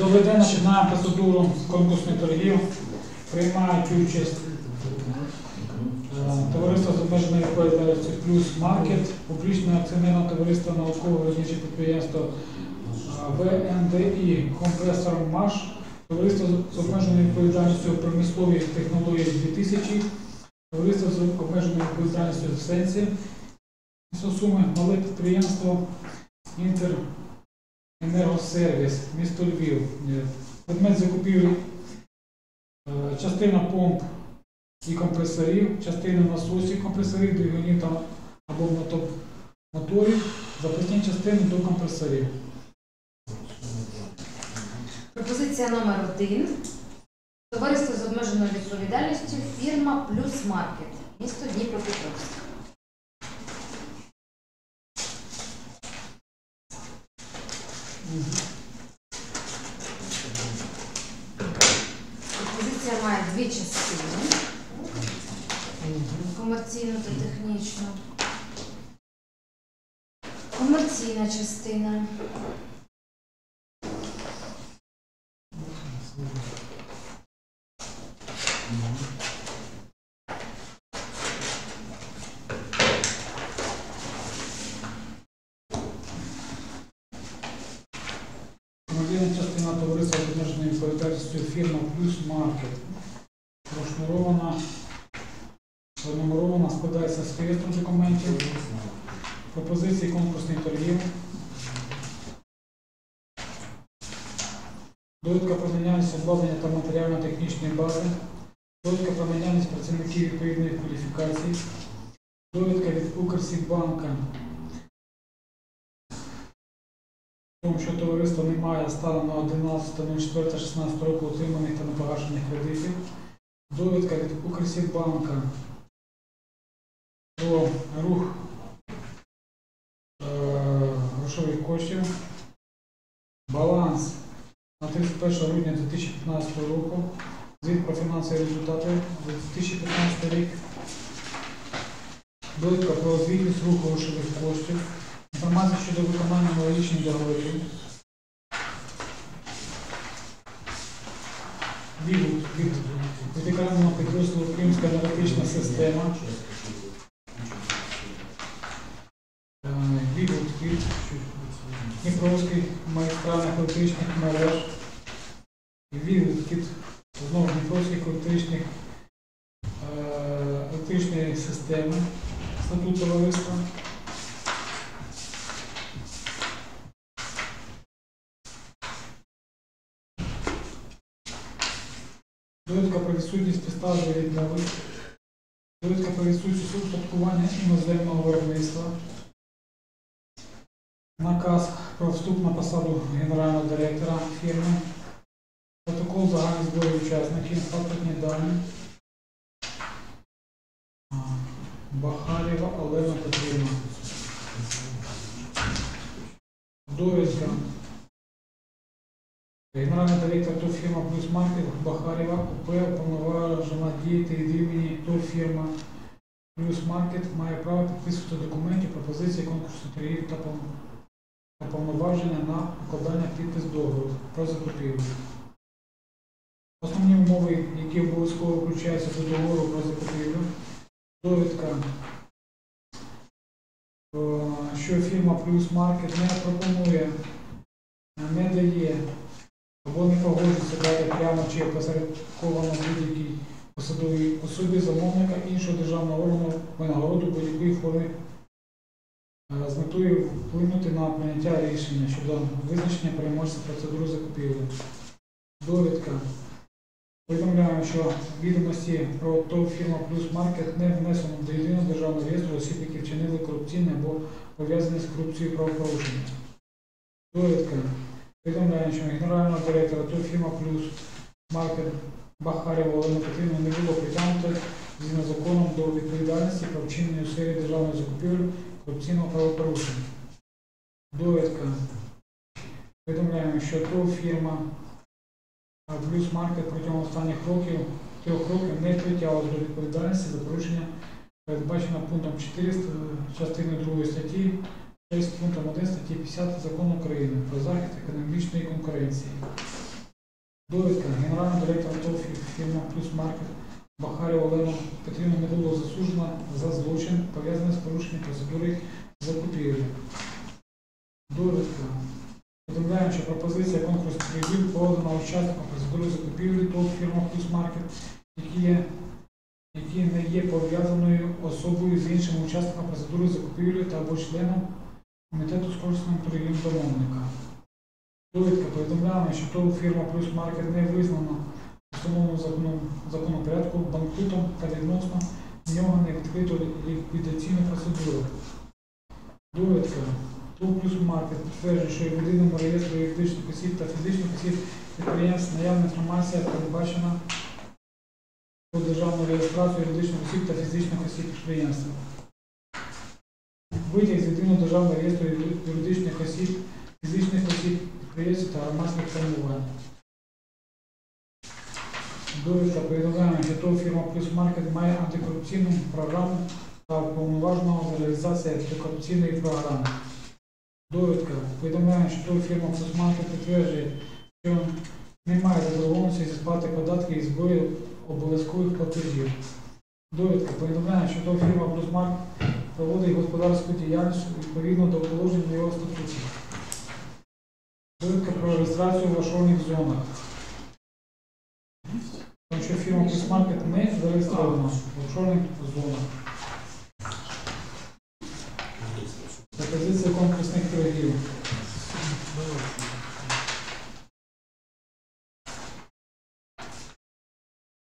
Доведено починаємо процедуру конкурсних торгів. Приймають участь е, товариство з обмеженою відповідальністю плюс маркет, публічне акціонерне товариство науково-виробниче підприємство е, ВНДІ компресор МАШ, товариство з обмеженою відповідальністю промислові технології 2000, товариство з обмеженою відповідальністю в сенсі. Суми мале підприємство Інтер Енергосервіс, місто Львів. Е, Предмет закупівлі е, частина помп і компресорів, частина насосів компресорів, двигунів або мото- моторів, запасні частини до компресорів. Пропозиція номер один. Товариство з обмеженою відповідальністю фірма Плюс Маркет. Місто Дніпропетровськ. Пропозиція має дві частини. Комерційну та технічну. Комерційна частина. Комерційна частина товариства з обмеженою відповідальністю фірма Плюс Маркет. Прошнурована, пронумерована, складається з реєстру документів, пропозиції конкурсних торгів. Довідка про наявність обладнання та матеріально-технічної бази, довідка про наявність працівників відповідної кваліфікації, довідка від Укрсібанка тому що товариство не має станом на 11.04.16 року отриманих та непогашених кредитів. Довідка від Укрсібанка про рух е, грошових коштів. Баланс на 31 грудня 2015 року. Звіт про фінансові результати за 2015 рік. Довідка про звітність руху грошових коштів. Інформація щодо виконання аналогічних договорів. Відгук від відокремленого підрозділу Кримська енергетична система. Е, Відгук від Дніпровських магістральних електричних мереж. Відгук від знову Дніпровських електричних е, електричної системи статут товариства. Довідка про відсутність підстав для відмови. Довідка про відсутність успадкування іноземного виробництва. Наказ про вступ на посаду генерального директора фірми. Протокол загальних зборів учасників, паспортні дані. Бахарєва Олена Петрівна. Довідка Генеральний директор ТОВ фірма Плюс Маркет Бахарєва УП повноважена діяти від імені ТОВ фірма Плюс Маркет має право підписувати документи, пропозиції конкурсу торгів та повноваження на укладання підпис договору про закупівлю. Основні умови, які обов'язково включаються до договору про закупівлю, довідка, е, що фірма Плюс Маркет не пропонує, не дає або не погоджується дати прямо чи опосередковано будь-якій посадовій особі замовника іншого державного органу винагороду будь-якої форми е, з метою вплинути на прийняття рішення щодо визначення переможця процедури закупівлі. Довідка. Повідомляємо, що відомості про ТОВ фірма Плюс Маркет не внесено до єдиного державного реєстру осіб, які вчинили корупційне або пов'язані з корупцією правопорушення. Довідка. Повідомляємо, що генерального директора ТОВ фірма Плюс Маркет Бахарєва Олена Петрівна не було притягнуто згідно законом до відповідальності про вчинення у сфері державної закупівлі корупційного правопорушення. Довідка. Повідомляємо, що ТОВ фірма Плюс Маркет протягом останніх років трьох років не притягувалась до відповідальності за порушення, передбачено пунктом 4 частини 2 статті 6 пунктом 1 статті 50 Закону України про захист економічної конкуренції. Довідка генерального директора ТОВ фірма Плюс Маркет Бахарів Олену Петрівну не було засуджено за злочин, пов'язаний з порушенням процедури закупівлі. Довідка. Повідомляємо, що пропозиція конкурсних торгів подана учасникам процедури закупівлі ТОВ фірма Плюс Маркет, які не є пов'язаною особою з іншим учасником процедури закупівлі та або членом комітету з корисним торгівлі замовника. Довідка повідомляє, що ТОВ фірма Плюс Маркет не визнана в установленому законом, законопорядку банкрутом та відносно нього не відкрито ліквідаційну процедуру. Довідка ТОВ Плюс Маркет підтверджує, що в єдиному реєстрі юридичних осіб та фізичних осіб підприємств наявна інформація передбачена про державну реєстрацію юридичних осіб та фізичних осіб підприємства. Витяг з єдиного державного реєстру та громадських формувань. Довідка повідомляє, що ТОВ фірма Плюс Маркет має антикорупційну програму та уповноваженого з реалізації антикорупційної програми. Довідка повідомляє, що ТОВ фірма Плюс Маркет підтверджує, що немає заборгованості зі сплати податків і зборів обов'язкових платежів. Довідка повідомляє, що ТОВ фірма Плюс Маркет проводить господарську діяльність відповідно до положень його статуту. Довідка про реєстрацію в офшорних зонах. Тому що фірма Плюсмаркет не зареєстрована в офшорних зонах. Пропозиція конкурсних торгів.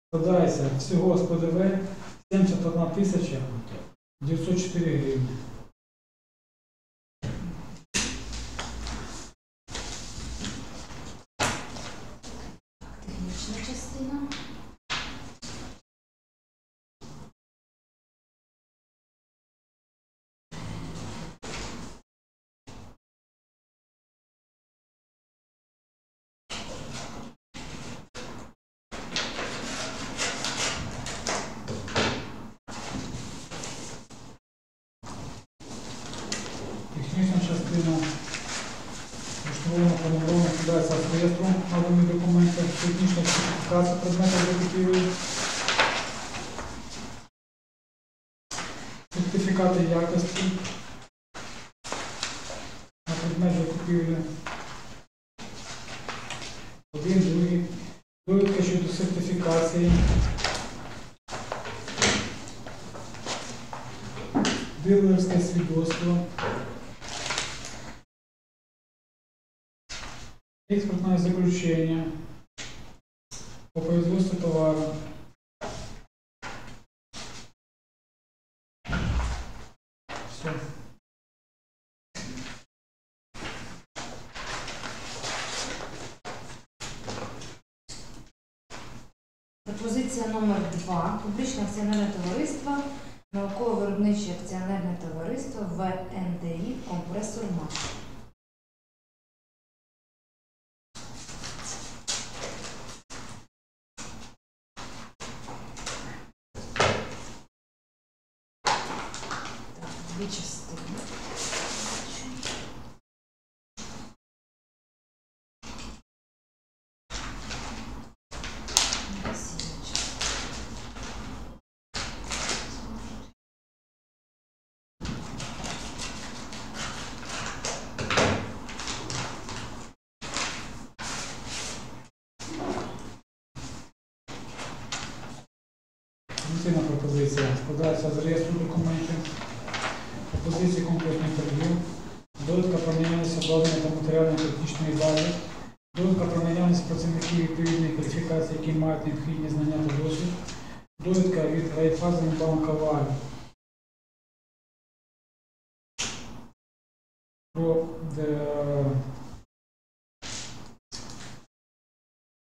Складається всього з ПДВ 71 тисяча 904 гривні. Технічна частина. Частина влаштована панована складається з реєстру наданих документів, технічна сертифікація предметів закупівлі, сертифікати якості на предмет закупівлі. Один, другий. Довідка щодо сертифікації. Дилерське свідоцтво. Экспортное заключение по производству товара. Все. Пропозиція номер 2. Публічне акціонерне товариство, науково-виробниче акціонерне товариство ВНДІ Компресор МАК. Пропозиція складається з реєстру документів, пропозиції конкурсних торгів, довідка про наявність обладнання та матеріально-технічної бази, довідка про наявність працівників відповідної кваліфікації, які мають необхідні знання та досвід, довідка від Райфазенбанка Валь про, де,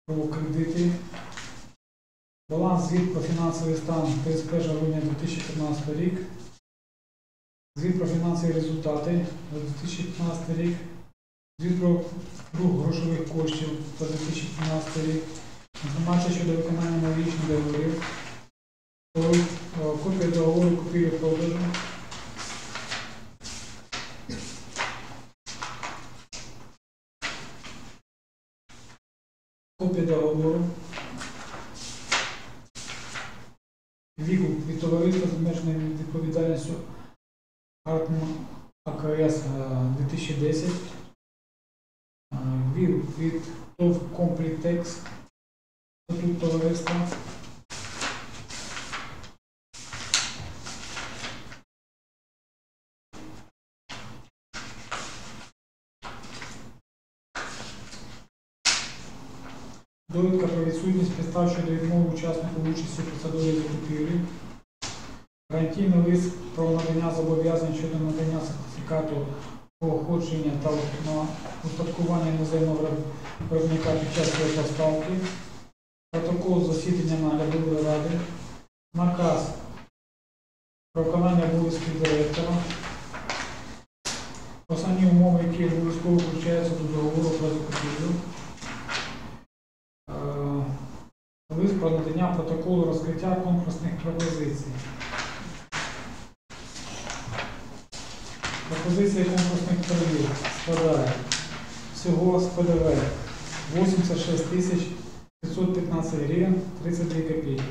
про кредити, Баланс звіт про фінансовий стан 31 грудня 2015 рік. Звіт про фінансові результати за 2015 рік. Звіт про рух грошових коштів за 2015 рік. Інформація щодо виконання аналогічних договорів. Е, Копія договору купівлі-продажу. Копія договору. Відгук від товариства з обмеженою відповідальністю Артм АКС е, 2010. Е, Відгук від ТОВ Комплітекс статут товариства. Довідка про відсутність підстав щодо відмови учаснику участі в посадовій закупівлі. Гарантійний лист про надання зобов'язань щодо надання сертифікату походження та устаткування іноземного виробника під час його поставки. Протокол засідання наглядової ради. Наказ про виконання обов'язків директора. Основні умови, які обов'язково включаються до договору про закупівлю. Лист про надання протоколу розкриття конкурсних пропозицій. Пропозиція конкурсних торгів складає всього з ПДВ 86 тисяч 515 гривень 32 копійки.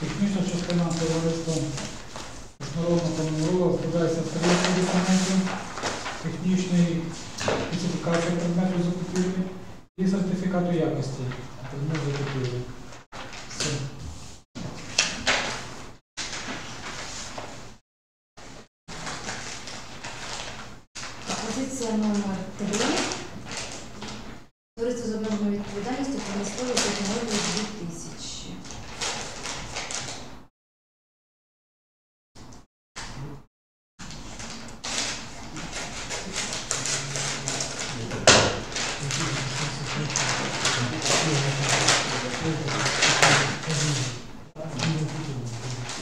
Технічна частина товариства міжнародного комунрова складається з трьох документів, технічної специфікації предмету закупівлі сертифікату якості предмету закупівлі. Все. Пропозиція номер 3. Товариство з обмеженою відповідальністю промислові технології 2000.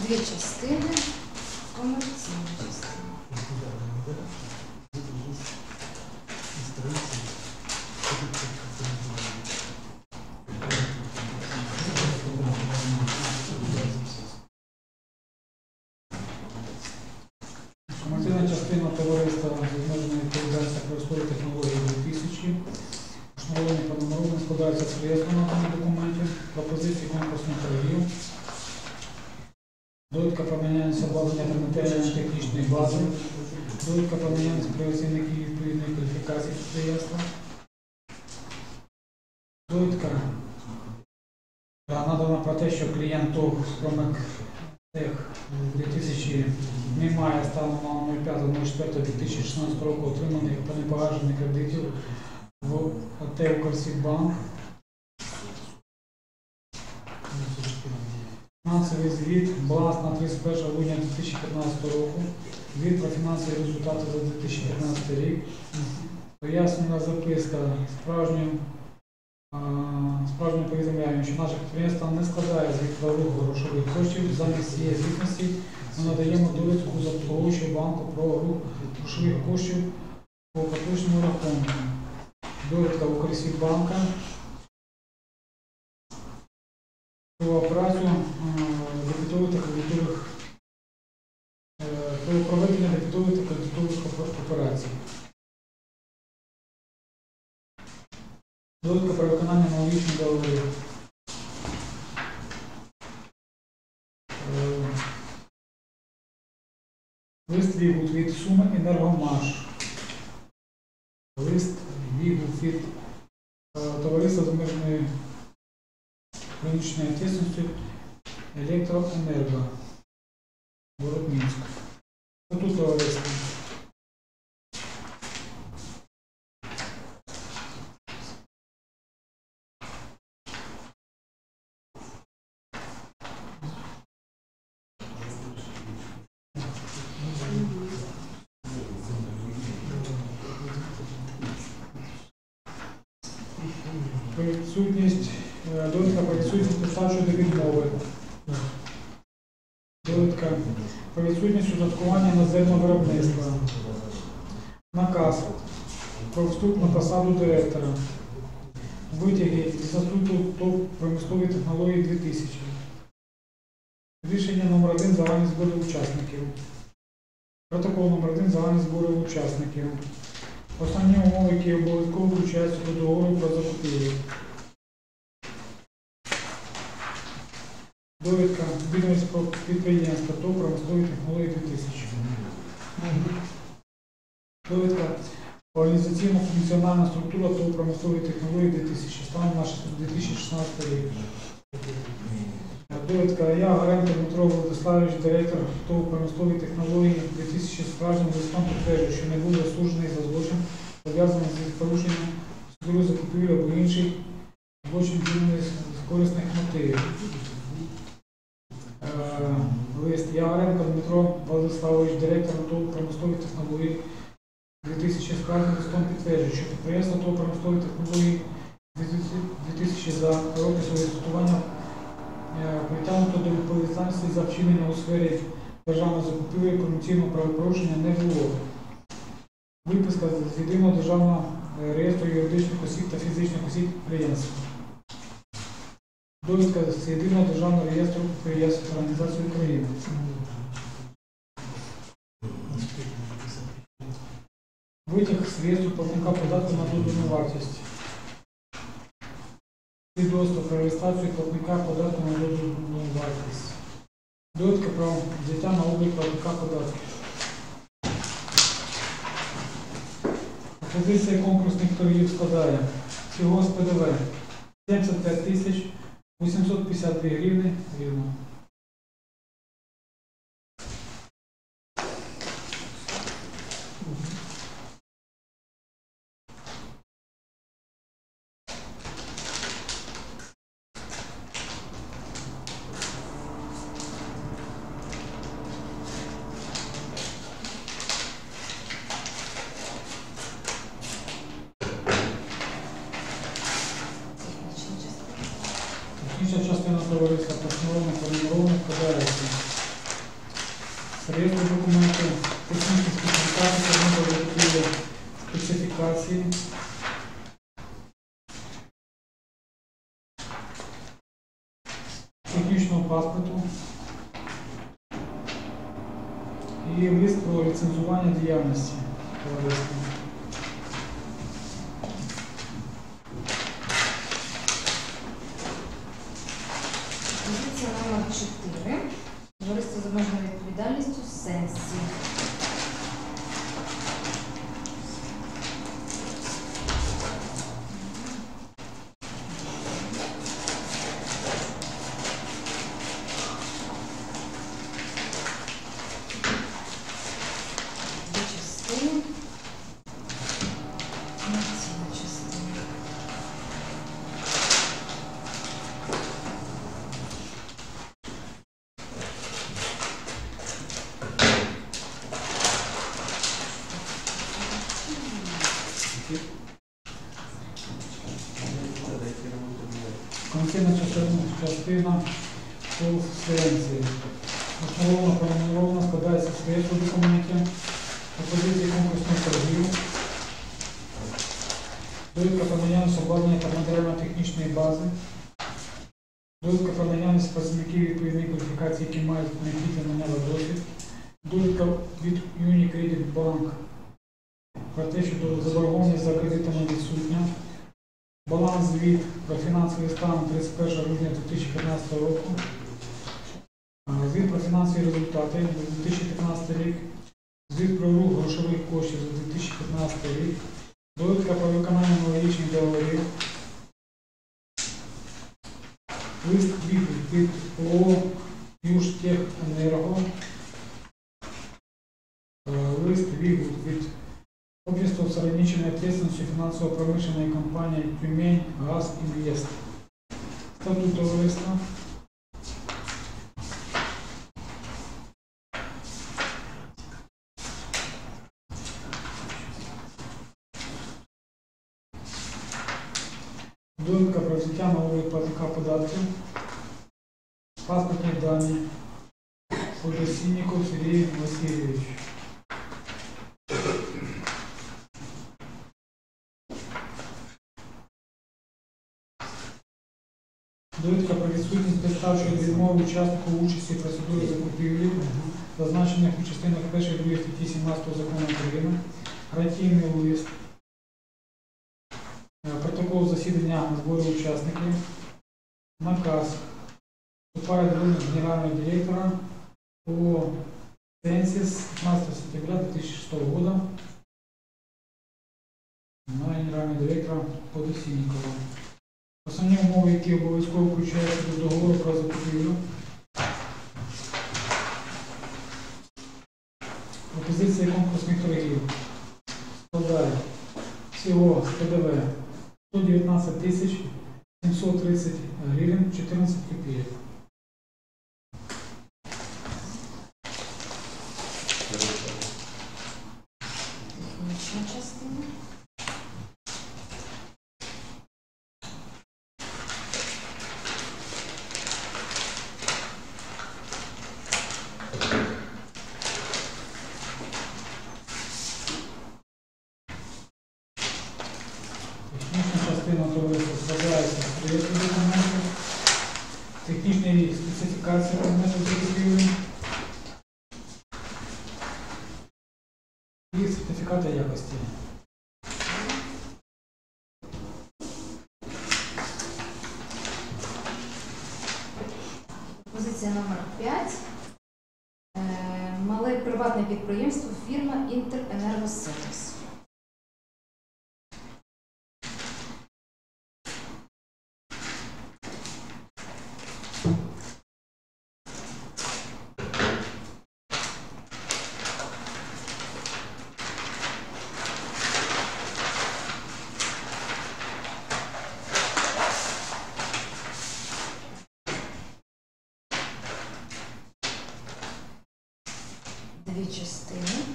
Дві частини. Комерційна частина. Комерційна частина товариства з обмеженою відповідальністю промислової технології 2000. Встановлені паноморони реєстру документів, пропозиції конкурсних торгів, довідка про наявність обладнання та матеріально-технічної бази, довідка про наявність працівників відповідної кваліфікації підприємства, довідка е, надана про те, що клієнт ТОВ «Скромек Тех 2000 не має станом на 05.04.2016 року отриманих та непогашених кредитів в АТ «Укрсібанк». Фінансовий звіт баланс на 31 грудня 2015 року, звіт про фінансові результати за 2015 рік, пояснена записка справжнім справжньо повідомляємо, що наше підприємство не складає звіт про рух грошових коштів. Замість цієї звітності ми надаємо довідку з обслуговуючого банку про рух грошових коштів по поточному рахунку. Довідка Укрсібанка про операцію Довідка про виконання аналогічних договорів. Е, Лист відгук від суми енергомаш. Лист відгук від е, товариства з обмеженою економічною ответственністю електроенерго. Город Мінськ. Тут товариство. Відсутність, е, довідка про відсутність підстав щодо відмови. про відсутність удаткування іноземного виробництва. Наказ про вступ на посаду директора. Витяги зі статуту ТОВ промислові технології 2000. Рішення номер 1 загальні збори учасників. Протокол номер 1 загальні збори учасників. Основні умови, які обов'язково включаються до договору про закупівлю. Довідка відомість про підприємство ТОВ промислові технології 2000. Довідка Організаційно-функціональна структура ТОВ промислової технології 2000, станом на 2016 рік. Довідка Я Гаренко Дмитро Владиславович, директор ТОВ промислової технології 2000 справжнім листом підтверджую, що не був засуджений за злочин, пов'язаний з порушенням процедури закупівлі або інших злочин вчинених з корисних мотивів. Е, Лист Ягаренко Дмитро Владиславович, директор ТОВ промислові технології 2000 скаржним листом підтверджує, що підприємство ТОВ промислові технології 2000 за роки свого існування е, притягнуто до відповідальності за вчинення у сфері державної закупівлі комерційного правопорушення не було. Виписка з єдиного державного е, реєстру юридичних осіб та фізичних осіб підприємства. Довідка з єдиного державного реєстру підприємств та організацій України. Витяг з реєстру платника податку на додану вартість. Свідоцтво про реєстрацію платника податку на додану вартість. Довідка про взяття на облік платника податків. Пропозиція конкурсних торгів складає всього з ПДВ 75 тисяч 852 гривни рівно. Технічна частина. Технічна частина формірована складається з реєстру документів, технічні специфікації, закупівлі специфікації, технічного паспорту. І лист про ліцензування діяльності товариства. Позиція номер 4. Товариство з обмеженою відповідальністю сенсі. Дві частини. Ну, ціла частина. Конституційна частина, конференції. Основна промовна складається з реєстру документів, пропозиції конкурсних торгів, довідка про наявність обладнання та матеріально-технічної бази, довідка про наявність працівників відповідної кваліфікації, які мають необхідний на досвід, довідка від Unicredit Bank про те, що заборгованість за кредитами відсутня, Баланс звіт про фінансовий стан 31 грудня 2015 року. Звіт про фінансові результати за 2015 рік. Звіт про рух грошових коштів за 2015 рік. Довідка про виконання аналогічних договорів. Лист відповідь від ООО «Южтехенерго». Е, Лист відповідь від Общество с ответственностью финансово-промышленной компании «Тюмень Газ Инвест». Статут товариства. Довідка про взяття облік платника податків. Паспортні дані. Подосинников Сергей Васильевич. Довідка про відсутність підставчої відмови учаснику участі в процедурі закупівлі, зазначених у частинах 1 2 статті 17 закону України, гарантійний лист, е, протокол засідання на зборі учасників, наказ, вступає до генерального директора по Сенсис 15 сентября 2006 года. На генерального директора Подосинникова. Основні умови, які обов'язково включаються до договору про закупівлю. Пропозиція конкурсних торгів складає всього ПДВ 119 тисяч 730 гривень 14 копійок. Технічна частина. Технічна частина товариства складається з проєкту документів, технічної специфікації предметів закупівлі і сертифікати якості. Позиція номер 5. Мале приватне підприємство фірма Інтеренергосервіс. Дві частини.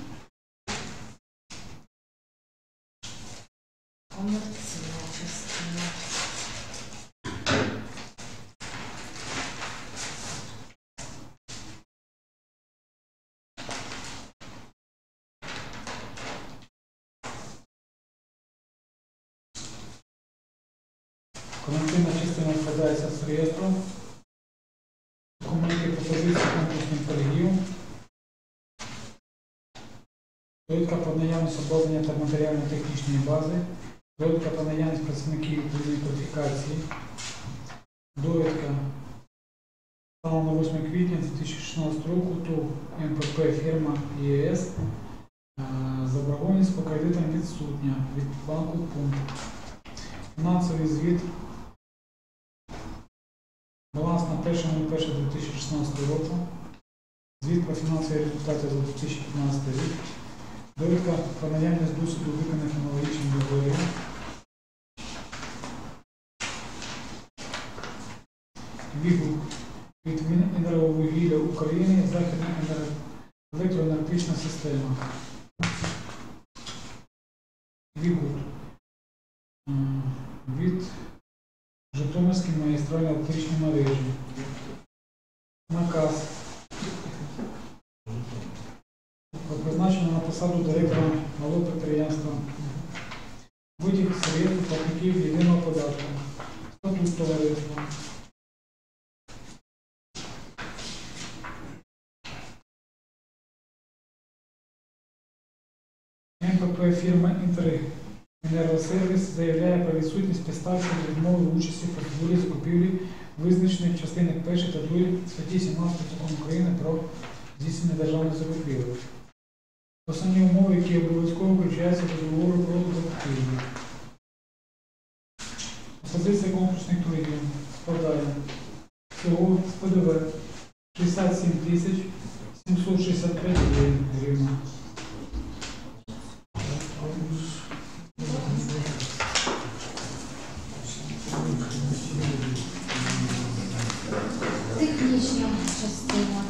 Комерційна частина. Коментарна частина складається з реєстру, Довідка про наявність обладнання та матеріально-технічної бази, довідка про наявність працівників відповідної кваліфікації, довідка станом на 8 квітня 2016 року ТОВ МПП фірма ЄС е, заборгованість по кредитам відсутня від банку пункт. Фінансовий звіт Баланс на 1.01.2016 року. Звіт про фінансові результати за 2015 рік. Довідка про наявність досвіду виконаних аналогічних договорів. Відгук від Міненерговугілля України Західна енер- електроенергетична система. Відгук м, від Житомирські магістральні електричні мережі. Наказ про призначення на посаду директора малого підприємства. Витік средств платників єдиного податку. Статут товариства. МПП фірма «Інтеренергосервіс» заявляє про відсутність підстав відмови участі в процедурі закупівлі визначених в частинах 1 та 2 статті 17 Закону України про здійснення державної закупівлі. Основні умови, які обов'язково включаються до договору про закупівлю. Пропозиція конкурсних торгів складає всього з ПДВ 67 тисяч 765 гривень. Технічна частина.